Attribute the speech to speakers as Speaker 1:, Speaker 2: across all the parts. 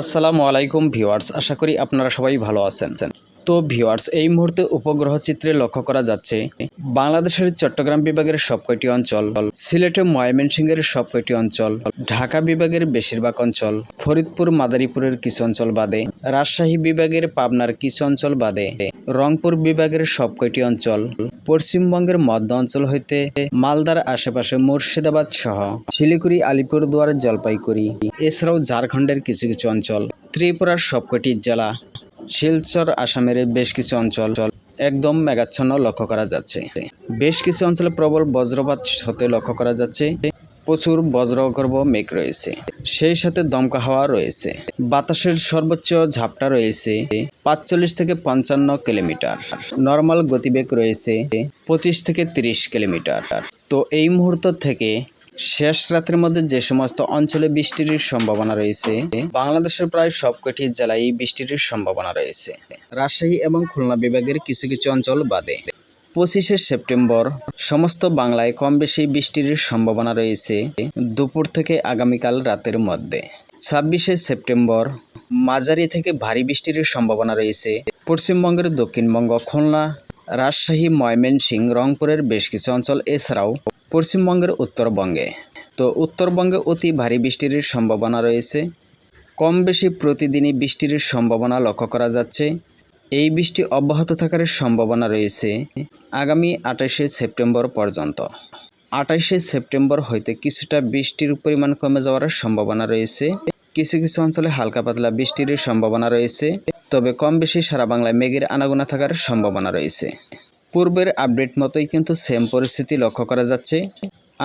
Speaker 1: আসসালামু আলাইকুম ভিউয়ার্স আশা করি আপনারা সবাই ভালো আছেন। তো ভিউয়ার্স এই মুহূর্তে উপগ্রহ চিত্রে লক্ষ্য করা যাচ্ছে। বাংলাদেশের চট্টগ্রাম বিভাগের সব কয়টি অঞ্চল সিলেটের ময়মনসিংহের সব কয়টি অঞ্চল, ঢাকা বিভাগের বেশিরভাগ অঞ্চল, ফরিদপুর, মাদারীপুরের কিছু অঞ্চল বাদে, রাজশাহী বিভাগের পাবনার কিছু অঞ্চল বাদে, রংপুর বিভাগের সব কয়টি অঞ্চল, পশ্চিমবঙ্গের মধ্য অঞ্চল হইতে মালদার আশেপাশে মুর্শিদাবাদ সহ শিলিগুড়ি, আলিপুরদুয়ার, জলপাইগুড়ি, এছাড়াও ঝাড়খণ্ডের কিছু কিছু অঞ্চল, ত্রিপুরার সবকটি জেলা শিলচর আসামের বেশ কিছু অঞ্চল একদম মেঘাচ্ছন্ন লক্ষ্য করা যাচ্ছে। বেশ কিছু অঞ্চলে প্রবল বজ্রপাত হতে লক্ষ্য করা যাচ্ছে। প্রচুর বজ্রগর্ভ মেঘ রয়েছে। সেই সাথে দমকা হাওয়া রয়েছে। বাতাসের সর্বোচ্চ ঝাপটা রয়েছে পাঁচচল্লিশ থেকে পঞ্চান্ন কিলোমিটার। নর্মাল গতিবেগ রয়েছে পঁচিশ থেকে তিরিশ কিলোমিটার। তো এই মুহূর্ত থেকে শেষ রাতের মধ্যে যে সমস্ত অঞ্চলে বৃষ্টির সম্ভাবনা রয়েছে, বাংলাদেশের প্রায় সবকটি জেলায় বৃষ্টির সম্ভাবনা রয়েছে। রাজশাহী এবং খুলনা বিভাগের কিছু কিছু অঞ্চল বাদে। পঁচিশে সেপ্টেম্বর, সমস্ত বাংলায় কম বেশি বৃষ্টির সম্ভাবনা রয়েছে দুপুর থেকে আগামীকাল রাতের মধ্যে। ছাব্বিশে সেপ্টেম্বর, মাঝারি থেকে ভারী বৃষ্টির সম্ভাবনা রয়েছে। পশ্চিমবঙ্গের দক্ষিণবঙ্গ, খুলনা, রাজশাহী, ময়মনসিংহ, রংপুরের বেশ কিছু অঞ্চল, এছাড়াও পশ্চিমবঙ্গের উত্তরবঙ্গে। তো উত্তরবঙ্গে অতি ভারী বৃষ্টির সম্ভাবনা রয়েছে। কম বেশি প্রতিদিনই বৃষ্টির সম্ভাবনা লক্ষ্য করা যাচ্ছে। এই বৃষ্টি অব্যাহত থাকার সম্ভাবনা রয়েছে আগামী আঠাশে সেপ্টেম্বর পর্যন্ত। আঠাশে সেপ্টেম্বর হইতে কিছুটা বৃষ্টির পরিমাণ কমে যাওয়ার সম্ভাবনা রয়েছে। কিছু কিছু অঞ্চলে হালকা পাতলা বৃষ্টির সম্ভাবনা রয়েছে। তবে কম বেশি সারা বাংলায় মেঘের আনাগোনা থাকার সম্ভাবনা রয়েছে। পূর্বের আপডেট মতোই কিন্তু সেম পরিস্থিতি লক্ষ্য করা যাচ্ছে।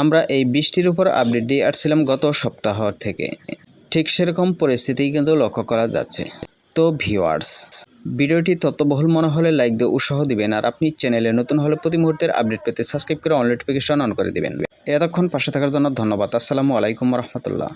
Speaker 1: আমরা এই বৃষ্টির উপর আপডেট দিয়ে আসছিলাম গত সপ্তাহ থেকে। ঠিক সেরকম পরিস্থিতি কিন্তু লক্ষ্য করা যাচ্ছে। তো ভিওয়ার্স ভিডিওটি তত্ত্ববহুল মনে হলে লাইক দিয়ে উৎসাহ দিবেন আর আপনি চ্যানেলে নতুন হলে প্রতি মুহূর্তের আপডেট পেতে সাবস্ক্রাইব করে অন নোটিফিকেশন অন করে দিবেন। এতক্ষণ পাশে থাকার জন্য ধন্যবাদ। আসসালামু আলাইকুম রহমতুল্লাহ।